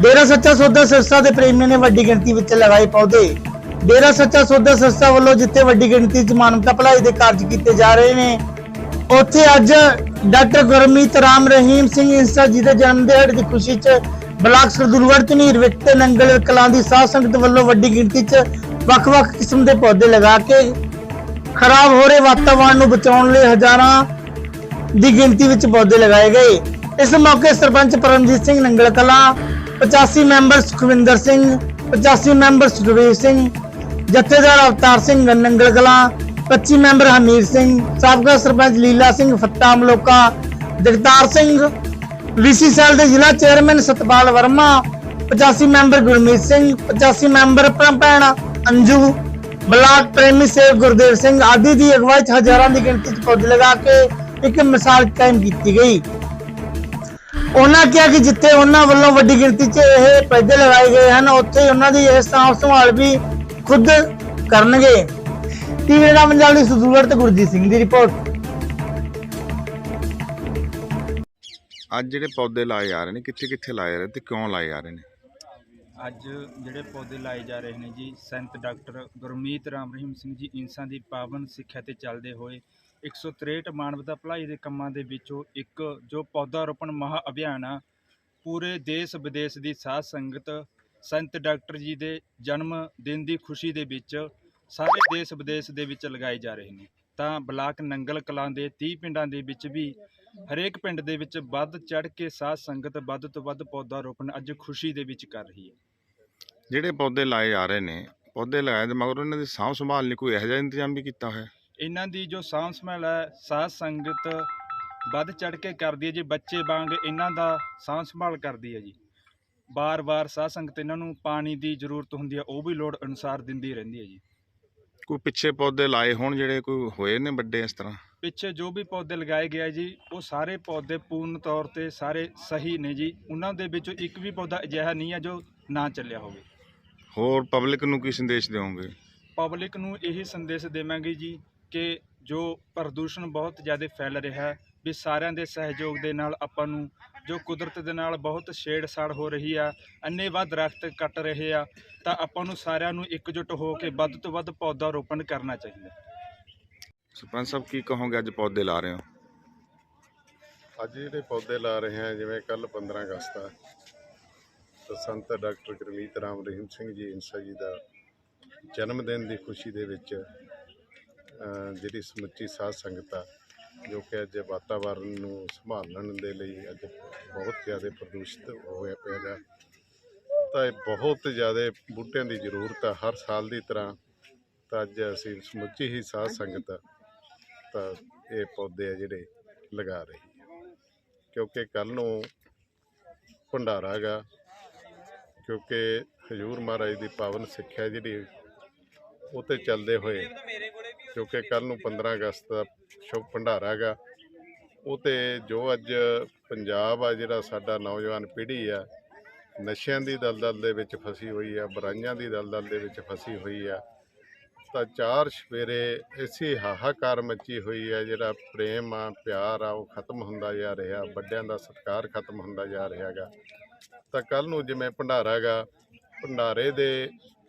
ਡੇਰਾ ਸੱਚਾ ਸੌਦਾ ਸੰਸਥਾ ਦੇ ਪ੍ਰੇਮੀਆਂ ਨੇ ਵੱਡੀ ਗਿਣਤੀ ਵਿੱਚ ਲਗਾਏ ਪੌਦੇ। ਡੇਰਾ ਸੱਚਾ ਸੌਦਾ ਸੰਸਥਾ ਵੱਲੋਂ ਜਿੱਥੇ ਵੱਡੀ ਗਿਣਤੀ 'ਚ ਮਾਨਵਤਾ ਭਲਾਈ ਦੇ ਕਾਰਜ ਕੀਤੇ ਜਾ ਰਹੇ ਨੇ, ਉੱਥੇ ਅੱਜ ਡਾਕਟਰ ਗੁਰਮੀਤ ਰਾਮ ਰਹੀਮ ਸਿੰਘ ਇੰਸਾ ਜੀ ਦੇ ਜਨਮ ਦਿਹਾੜੇ ਦੀ ਖੁਸ਼ੀ 'ਚ ਬਲਾਕ ਸਰਦੂਲਗੜ੍ਹ ਚ ਨੀਰ ਨੰਗਲ ਕਲਾਂ ਦੀ ਸਾਧ ਸੰਗਤ ਵੱਲੋਂ ਵੱਡੀ ਗਿਣਤੀ 'ਚ ਵੱਖ-ਵੱਖ ਕਿਸਮ ਦੇ ਪੌਦੇ ਲਗਾ ਕੇ ਖਰਾਬ ਹੋ ਰਹੇ ਵਾਤਾਵਰਣ ਨੂੰ ਬਚਾਉਣ ਲਈ ਹਜ਼ਾਰਾਂ ਦੀ ਗਿਣਤੀ ਵਿੱਚ ਪੌਦੇ ਲਗਾਏ ਗਏ। ਇਸ ਮੌਕੇ sarpanch Paramjit Singh Nangal Kalan 85 member Sukhwinder Singh 85 member Sukhvir Singh, Jathedar Avtar Singh Nangal Kalan 25 member Hamir Singh, ਸਾਬਕਾ ਸਰਪੰਚ ਲੀਲਾ ਸਿੰਘ ਫੱਤਾ ਮਲੋਕਾ, ਜਗਤਾਰ ਸਿੰਘ ਵੀਸੀ ਸੈਲ ਦੇ ਜ਼ਿਲ੍ਹਾ chairman Satpal Verma 85 member Gurmeet Singh 85 member ਭੈਣ ਅੰਜੂ ਬਲਾਕ ਪ੍ਰੇਮੀ ਸੇਵ ਗੁਰਦੇਵ ਸਿੰਘ ਆਦਿ ਦੀ ਅਗਵਾਈ 'ਚ ਹਜ਼ਾਰਾਂ ਦੀ ਗਿਣਤੀ 'ਚ ਪੌਦੇ ਲਗਾ ਕੇ ਇੱਕ ਮਿਸਾਲ ਕਾਇਮ ਕੀਤੀ ਗਈ। ਉਹਨਾਂ ਕਿਹਾ ਕਿ ਜਿੱਥੇ ਉਹਨਾਂ ਵੱਲੋਂ ਵੱਡੀ ਗਿਣਤੀ 'ਚ ਇਹ ਪੌਦੇ ਲਗਾਏ ਗਏ ਹਨ, ਉੱਥੇ ਉਹਨਾਂ ਦੀ ਇਹ ਸਾਂਭ ਸੰਭਾਲ ਵੀ ਖੁਦ ਕਰਨਗੇ। ਟੀਵੀ ਦਾ ਪੰਜਾਬ ਦੀ ਸੁਦੂਰ ਤੇ ਗੁਰਜੀਤ ਸਿੰਘ ਦੀ ਰਿਪੋਰਟ। ਅੱਜ ਜਿਹੜੇ ਪੌਦੇ ਲਾਏ ਜਾ ਰਹੇ ਨੇ ਕਿੱਥੇ ਕਿੱਥੇ ਲਾਏ ਜਾ ਰਹੇ ਤੇ ਕਿਉਂ ਲਾਏ ਜਾ ਰਹੇ ਨੇ? ਅੱਜ ਜਿਹੜੇ ਪੌਦੇ ਲਾਏ ਜਾ ਰਹੇ ਨੇ ਜੀ, ਸੰਤ ਡਾਕਟਰ ਗੁਰਮੀਤ ਰਾਮ ਰਹੀਮ ਸਿੰਘ ਜੀ ਇੰਸਾਂ ਦੀ ਪਾਵਨ ਸਿੱਖਿਆ ਤੇ ਚੱਲਦੇ ਹੋਏ 163 ਮਾਨਵਤਾ ਭਲਾਈ ਦੇ ਕੰਮਾਂ ਦੇ ਵਿੱਚੋਂ ਇੱਕ ਜੋ ਪੌਦਾ ਰੋਪਣ ਮਹਾ ਅਭਿਆਨ ਆ, ਪੂਰੇ ਦੇਸ਼ ਵਿਦੇਸ਼ ਦੀ ਸਾਧ ਸੰਗਤ ਸੰਤ ਡਾਕਟਰ ਜੀ ਦੇ ਜਨਮ ਦਿਨ ਦੀ ਖੁਸ਼ੀ ਦੇ ਵਿੱਚ ਸਾਰੇ ਦੇਸ਼ ਵਿਦੇਸ਼ ਦੇ ਵਿੱਚ ਲਗਾਏ ਜਾ ਰਹੇ ਨੇ। ਤਾਂ ਬਲਾਕ ਨੰਗਲ ਕਲਾਂ ਦੇ 30 ਪਿੰਡਾਂ ਦੇ ਵਿੱਚ ਵੀ ਹਰੇਕ ਪਿੰਡ ਦੇ ਵਿੱਚ ਵੱਧ ਚੜ ਕੇ ਸਾਧ ਸੰਗਤ ਵੱਧ ਤੋਂ ਵੱਧ ਪੌਦਾ ਰੋਪਣ ਅੱਜ ਖੁਸ਼ੀ ਦੇ ਵਿੱਚ ਕਰ ਰਹੀ ਹੈ। ਜਿਹੜੇ ਪੌਦੇ ਲਾਏ ਜਾ ਰਹੇ ਨੇ ਪੌਦੇ ਲਾਏ ਦੇ ਮਗਰ ਉਹਨਾਂ ਦੀ ਸਾਂਭ ਸੰਭਾਲ ਲਈ ਕੋਈ ਇਹੋ ਜਿਹਾ ਇੰਤਜ਼ਾਮ ਵੀ ਕੀਤਾ ਹੋਇਆ? ਇਹਨਾਂ ਦੀ ਜੋ ਸਾਂਭ ਸੰਭਾਲ ਹੈ ਸਾਧ ਸੰਗਤ ਵੱਧ ਚੜ ਕੇ ਕਰਦੀ ਹੈ ਜੀ ਬੱਚੇ ਵਾਂਗ ਇਹਨਾਂ ਦਾ ਸਾਂਭ ਸੰਭਾਲ ਕਰਦੀ ਹੈ ਜੀ। ਬਾਰ-ਬਾਰ ਸਾਧ ਸੰਗਤ ਇਹਨਾਂ ਨੂੰ ਪਾਣੀ ਦੀ ਜ਼ਰੂਰਤ ਹੁੰਦੀ ਹੈ ਉਹ ਵੀ ਲੋੜ ਅਨੁਸਾਰ ਦਿੰਦੀ ਰਹਿੰਦੀ ਹੈ ਜੀ। ਕੋਈ ਪਿੱਛੇ ਪੌਦੇ ਲਾਏ ਹੋਣ ਜਿਹੜੇ ਕੋਈ ਹੋਏ ਨੇ ਵੱਡੇ ਇਸ ਤਰ੍ਹਾਂ? ਪਿੱਛੇ ਜੋ ਵੀ ਪੌਦੇ ਲਗਾਏ ਗਏ ਜੀ ਉਹ ਸਾਰੇ ਪੌਦੇ ਪੂਰਨ ਤੌਰ ਤੇ ਸਾਰੇ ਸਹੀ ਨੇ ਜੀ। ਉਹਨਾਂ ਦੇ ਵਿੱਚੋਂ ਇੱਕ ਵੀ ਪੌਦਾ ਅਜਿਹਾ ਨਹੀਂ ਹੈ ਜੋ ਨਾ ਚੱਲਿਆ ਹੋਵੇ। ਹੋਰ ਪਬਲਿਕ ਨੂੰ ਕੀ ਸੰਦੇਸ਼ ਦਿਓਗੇ? ਪਬਲਿਕ ਨੂੰ ਇਹੀ ਸੰਦੇਸ਼ ਦੇਵਾਂਗੇ ਜੀ ਕਿ ਜੋ ਪ੍ਰਦੂਸ਼ਣ ਬਹੁਤ ਜ਼ਿਆਦਾ ਫੈਲ ਰਿਹਾ ਹੈ ਵੀ ਸਾਰਿਆਂ ਦੇ ਸਹਿਯੋਗ ਦੇ ਨਾਲ ਆਪਾਂ ਨੂੰ ਜੋ ਕੁਦਰਤ ਦੇ ਨਾਲ ਬਹੁਤ ਛੇੜਛਾੜ ਹੋ ਰਹੀ ਆ ਅੰਨੇਵਾਹ ਦਰਖਤ ਕੱਟ ਰਹੇ ਆ ਤਾਂ ਆਪਾਂ ਨੂੰ ਸਾਰਿਆਂ ਨੂੰ ਇਕਜੁੱਟ ਹੋ ਕੇ ਵੱਧ ਤੋਂ ਵੱਧ ਪੌਦਾ ਰੋਪਣ ਕਰਨਾ ਚਾਹੀਦਾ। ਸਰਪੰਚ ਸਾਹਿਬ ਕੀ ਕਹੋਗੇ ਅੱਜ ਪੌਦੇ ਲਾ ਰਹੇ ਹੋ? ਅੱਜ ਜਿਹੜੇ ਪੌਦੇ ਲਾ ਰਹੇ ਹਾਂ ਜਿਵੇਂ ਕੱਲ 15 ਅਗਸਤ ਆ ਤਾਂ ਸੰਤ ਡਾਕਟਰ ਗੁਰਮੀਤ ਰਾਮ ਰਹੀਮ ਸਿੰਘ ਜੀ ਇੰਸਾ ਜੀ ਦਾ ਜਨਮ ਦਿਨ ਦੀ ਖੁਸ਼ੀ ਦੇ ਵਿੱਚ ਜਿਹੜੀ ਸਮੁੱਚੀ ਸਾਧ ਸੰਗਤ ਆ, ਜੋ ਕਿ ਅੱਜ ਵਾਤਾਵਰਨ ਨੂੰ ਸੰਭਾਲਣ ਦੇ ਲਈ ਅੱਜ ਬਹੁਤ ਜ਼ਿਆਦਾ ਪ੍ਰਦੂਸ਼ਿਤ ਹੋਇਆ ਪਿਆ ਗਾ। ਤਾਂ ਇਹ ਬਹੁਤ ਜ਼ਿਆਦਾ ਬੂਟਿਆਂ ਦੀ ਜ਼ਰੂਰਤ ਆ, ਹਰ ਸਾਲ ਦੀ ਤਰ੍ਹਾਂ ਤਾਂ ਅੱਜ ਅਸੀਂ ਸਮੁੱਚੀ ਹੀ ਸਾਧ ਸੰਗਤ ਤਾਂ ਇਹ ਪੌਦੇ ਆ ਜਿਹੜੇ ਲਗਾ ਰਹੀ ਹੈ ਕਿਉਂਕਿ ਕੱਲ ਨੂੰ ਭੰਡਾਰਾ ਗਾ ਕਿਉਂਕਿ ਹਜੂਰ ਮਹਾਰਾਜ ਦੀ ਪਾਵਨ ਸਿੱਖਿਆ ਜਿਹੜੀ ਉਹ ਤੇ ਚੱਲਦੇ ਹੋਏ, ਕਿਉਂਕਿ ਕੱਲ ਨੂੰ 15 ਅਗਸਤ ਦਾ ਸ਼ੁਭ ਭੰਡਾਰਾ ਗਾ ਉਹ ਤੇ ਜੋ ਅੱਜ ਪੰਜਾਬ ਆ ਜਿਹੜਾ ਸਾਡਾ ਨੌਜਵਾਨ ਪੀੜ੍ਹੀ ਆ, ਨਸ਼ਿਆਂ ਦੀ ਦਲਦਲ ਦੇ ਵਿੱਚ ਫਸੀ ਹੋਈ ਆ, ਬੁਰਾਈਆਂ ਦੀ ਦਲਦਲ ਦੇ ਵਿੱਚ ਫਸੀ ਹੋਈ ਆ, ਤਾਂ ਚਾਰ ਸਵੇਰੇ ਐਸੀ ਹਾਹਾਕਾਰ ਮੱਚੀ ਹੋਈ ਹੈ ਜਿਹੜਾ ਪ੍ਰੇਮ ਆ, ਪਿਆਰ ਆ, ਉਹ ਖਤਮ ਹੁੰਦਾ ਜਾ ਰਿਹਾ, ਵੱਡਿਆਂ ਦਾ ਸਤਿਕਾਰ ਖਤਮ ਹੁੰਦਾ ਜਾ ਰਿਹਾ ਗਾ ਤਾਂ ਕੱਲ ਨੂੰ ਜਿਵੇਂ ਭੰਡਾਰਾ ਗਾ ਭੰਡਾਰੇ ਦੇ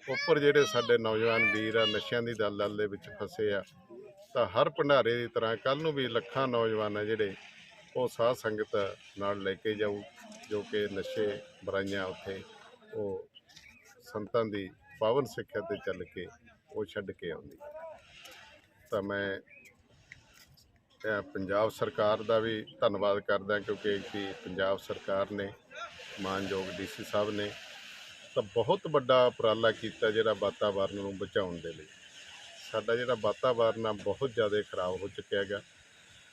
ਉੱਪਰ ਜਿਹੜੇ ਸਾਡੇ ਨੌਜਵਾਨ ਵੀਰ ਆ, ਨਸ਼ਿਆਂ ਦੀ ਦਲਦਲ ਦੇ ਵਿੱਚ ਫਸੇ ਆ, ਤਾਂ ਹਰ ਭੰਡਾਰੇ ਦੀ ਤਰ੍ਹਾਂ ਕੱਲ ਨੂੰ ਵੀ ਲੱਖਾਂ ਨੌਜਵਾਨ ਆ ਜਿਹੜੇ ਉਹ ਸਾਧ ਸੰਗਤ ਨਾਲ ਲੈ ਕੇ ਜਾਊ, ਜੋ ਕਿ ਨਸ਼ੇ ਬੁਰਾਈਆਂ ਉੱਥੇ ਉਹ ਸੰਤਾਂ ਦੀ ਪਾਵਨ ਸਿੱਖਿਆ ਤੇ ਚੱਲ ਕੇ ਉਹ ਛੱਡ ਕੇ ਆਉਂਦੀ। ਤਾਂ ਮੈਂ ਪੰਜਾਬ ਸਰਕਾਰ ਦਾ ਵੀ ਧੰਨਵਾਦ ਕਰਦਾ ਕਿਉਂਕਿ ਕਿ ਪੰਜਾਬ ਸਰਕਾਰ ਨੇ ਮਾਨਯੋਗ ਡੀਸੀ ਸਾਹਿਬ ਨੇ ਤਾਂ ਬਹੁਤ ਵੱਡਾ ਉਪਰਾਲਾ ਕੀਤਾ ਜਿਹੜਾ ਵਾਤਾਵਰਨ ਨੂੰ ਬਚਾਉਣ ਦੇ ਲਈ। ਸਾਡਾ ਜਿਹੜਾ ਵਾਤਾਵਰਨ ਆ ਬਹੁਤ ਜ਼ਿਆਦਾ ਖਰਾਬ ਹੋ ਚੁੱਕਿਆ ਹੈਗਾ।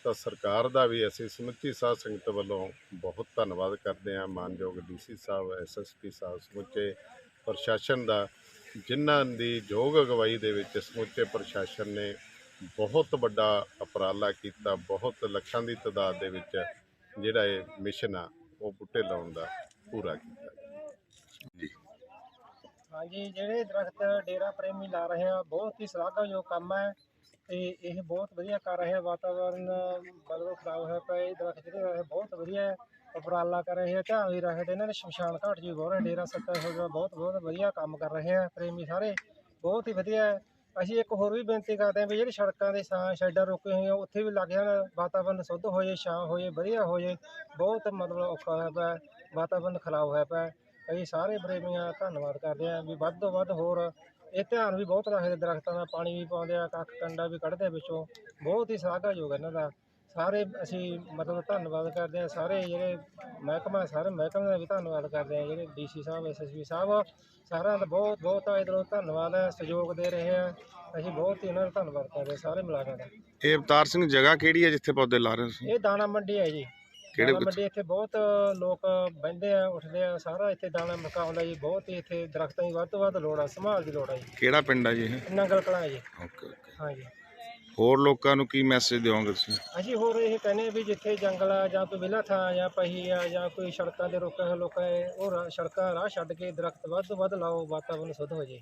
ਤਾਂ ਸਰਕਾਰ ਦਾ ਵੀ ਅਸੀਂ ਸਮੁੱਚੀ ਸਾਧ ਸੰਗਤ ਵੱਲੋਂ ਬਹੁਤ ਧੰਨਵਾਦ ਕਰਦੇ ਹਾਂ। ਮਾਨਯੋਗ ਡੀਸੀ ਸਾਹਿਬ ਐਸਐਸਪੀ ਸਾਹਿਬ ਸਮੁੱਚੇ ਪ੍ਰਸ਼ਾਸਨ ਦਾ, ਜਿਨ੍ਹਾਂ ਦੀ ਯੋਗ ਅਗਵਾਈ ਦੇ ਵਿੱਚ ਸਮੁੱਚੇ ਪ੍ਰਸ਼ਾਸਨ ਨੇ ਬਹੁਤ ਵੱਡਾ ਉਪਰਾਲਾ ਕੀਤਾ। ਬਹੁਤ ਲੱਖਾਂ ਦੀ ਤਾਦਾਦ ਦੇ ਵਿੱਚ ਜਿਹੜਾ ਇਹ ਮਿਸ਼ਨ ਆ, ਉਹ ਬੂਟੇ ਲਾਉਣ ਦਾ ਪੂਰਾ ਕੀਤਾ ਜੀ ਹਾਂਜੀ ਜਿਹੜੇ ਦਰਖਤ ਡੇਰਾ ਪ੍ਰੇਮੀ ਲਾ ਰਹੇ ਆ ਬਹੁਤ ਹੀ ਸ਼ਲਾਘਾਯੋਗ ਕੰਮ ਹੈ ਤੇ ਇਹ ਬਹੁਤ ਵਧੀਆ ਕਰ ਰਹੇ ਆ ਵਾਤਾਵਰਨ ਮਤਲਬ ਖਰਾਬ ਹੋਇਆ ਪਿਆ ਇਹ ਦਰਖਤ ਜਿਹੜੇ ਹੋਏ ਬਹੁਤ ਵਧੀਆ ਹੈ। ਉਪਰਾਲਾ ਕਰ ਰਹੇ ਆ ਧਿਆਨ ਵੀ ਰੱਖਦੇ ਇਹਨਾਂ ਨੇ ਸ਼ਮਸ਼ਾਨ ਘਾਟ ਜੀ ਬਹੁਤ ਡੇਰਾ ਸੱਤਾ ਹੋਗਾ ਬਹੁਤ ਬਹੁਤ ਵਧੀਆ ਕੰਮ ਕਰ ਰਹੇ ਆ ਪ੍ਰੇਮੀ ਸਾਰੇ ਬਹੁਤ ਹੀ ਵਧੀਆ। ਅਸੀਂ ਇੱਕ ਹੋਰ ਵੀ ਬੇਨਤੀ ਕਰਦੇ ਹਾਂ ਵੀ ਜਿਹੜੀ ਸੜਕਾਂ ਦੇ ਸਾਂ ਸ਼ੈਡਰ ਰੁਕੇ ਹੋਏ ਆ ਉੱਥੇ ਵੀ ਲੱਗ ਜਾਣ ਵਾਤਾਵਰਨ ਸ਼ੁੱਧ ਹੋ ਜਾਏ ਛਾਂ ਹੋ ਜਾਏ ਵਧੀਆ ਹੋ ਜਾਏ ਬਹੁਤ ਮਤਲਬ ਔਖਾ ਹੋਇਆ ਪਿਆ ਵਾਤਾਵਰਨ ਖਰਾਬ ਹੋਇਆ ਪਿਆ ਅਸੀਂ ਸਾਰੇ ਪ੍ਰੇਮੀਆਂ ਧੰਨਵਾਦ ਕਰਦੇ ਹਾਂ ਵੀ ਵੱਧ ਤੋਂ ਵੱਧ ਹੋਰ ਇਹ ਧਿਆਨ ਵੀ ਬਹੁਤ ਰੱਖਦੇ ਦਰਖਤਾਂ ਦਾ ਪਾਣੀ ਵੀ ਪਾਉਂਦੇ ਆ ਕੱਖ ਕੰਡਾ ਵੀ ਕੱਢਦੇ ਆ ਵਿੱਚੋਂ ਬਹੁਤ ਹੀ ਸ਼ਲਾਘਾਯੋਗ ਹੈ ਇਹਨਾਂ ਦਾ। ਸਾਰੇ ਅਸੀਂ ਮਤਲਬ ਧੰਨਵਾਦ ਕਰਦੇ ਹਾਂ ਸਾਰੇ ਜਿਹੜੇ ਮਹਿਕਮਾ ਸਾਰੇ ਮਹਿਕਮੇ ਦਾ ਵੀ ਧੰਨਵਾਦ ਕਰਦੇ ਹਾਂ ਜਿਹੜੇ ਡੀਸੀ ਸਾਹਿਬ ਐਸਐਸਪੀ ਸਾਹਿਬ ਸਾਰਿਆਂ ਦਾ ਬਹੁਤ ਬਹੁਤ ਆ ਦਿਲੋਂ ਧੰਨਵਾਦ ਹੈ। ਸਹਿਯੋਗ ਦੇ ਰਹੇ ਆ। ਅਸੀਂ ਬਹੁਤ ਹੀ ਉਹਨਾਂ ਦਾ ਧੰਨਵਾਦ ਕਰਦੇ ਹਾਂ ਸਾਰੇ ਮੁਲਾਜ਼ਮਾਂ ਦਾ ਇਹ ਅਵਤਾਰ ਸਿੰਘ ਜਗ੍ਹਾ ਕਿਹੜੀ ਹੈ ਜਿੱਥੇ ਪੌਦੇ ਲਾ ਰਹੇ ਸੀ ਇਹ ਦਾਣਾ ਮੰਡੀ ਹੈ ਜੀ। ਕਿਹੜੇ ਦਾਣਾ ਮੰਡੀ ਇੱਥੇ ਬਹੁਤ ਲੋਕ ਬਹਿੰਦੇ ਆ ਉੱਠਦੇ ਆ ਸਾਰਾ ਇੱਥੇ ਦਾਣਾ ਮਕਾਉਂਦਾ ਜੀ ਬਹੁਤ ਹੀ ਇੱਥੇ ਦਰਖਤਾਂ ਦੀ ਵੱਧ ਤੋਂ ਵੱਧ ਲੋੜ ਆ ਸੰਭਾਲ ਦੀ ਲੋੜ ਆ ਜੀ। ਕਿਹੜਾ ਪਿੰਡ ਹੈ ਜੀ ਇਹ? ਨੰਗਲ ਕਲਾਂ ਜੀ। Okay okay. ਹਾਂਜੀ। ਹੋਰ ਲੋਕਾਂ ਨੂੰ ਕੀ ਮੈਸੇਜ ਦਿਓਗੇ ਤੁਸੀਂ? ਅਸੀਂ ਹੋਰ ਇਹ ਕਹਿੰਦੇ ਆ ਵੀ ਜਿੱਥੇ ਜੰਗਲ ਆ ਜਾਂ ਕੋਈ ਵਿਹਲਾ ਥਾਂ ਜਾਂ ਪਹੀ ਆ ਜਾਂ ਕੋਈ ਸੜਕਾਂ ਦੇ ਰੋਕੇ ਹੋਏ ਲੋਕ ਹੈ ਉਹ ਰਾ- ਸੜਕਾਂ ਰਾਹ ਛੱਡ ਕੇ ਦਰਖਤ ਵੱਧ ਤੋਂ ਵੱਧ ਲਾਓ ਵਾਤਾਵਰਨ ਸ਼ੁੱਧ ਹੋ ਜੇ।